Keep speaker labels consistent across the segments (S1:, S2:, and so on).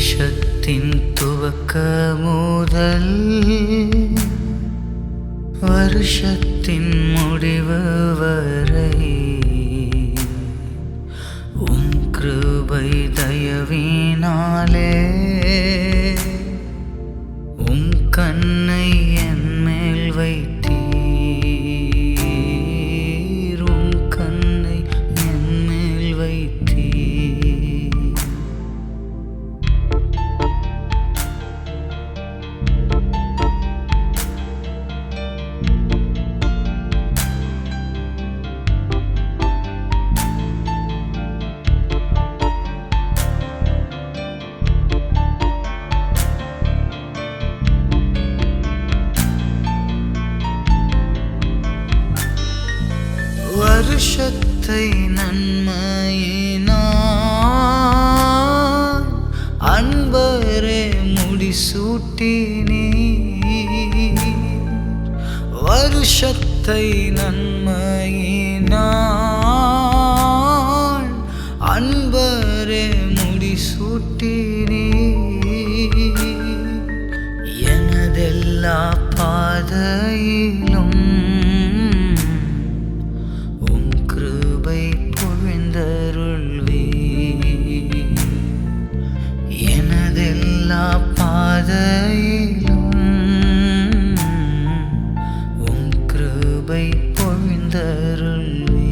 S1: வருஷத்தின் துவக்க முதல் வருஷத்தின் முடிவு வரை உம் கிருபை தயவினாலே வருஷத்தை நன்மையினான் அன்பரே முடிசூட்டினே வருஷத்தை நன்மையினான் அன்பரே முடிசூட்டினே எனதெல்லா பாதையிலும் பாதையிலும் உம் கிருபை பொழிந்தருளி.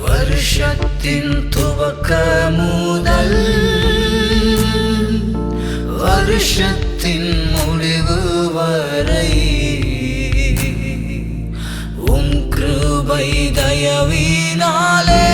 S1: வருஷத்தின் துவக்க முதல் வருஷத்தின் முடிவு வரை உம் கிருபை தயவினாலே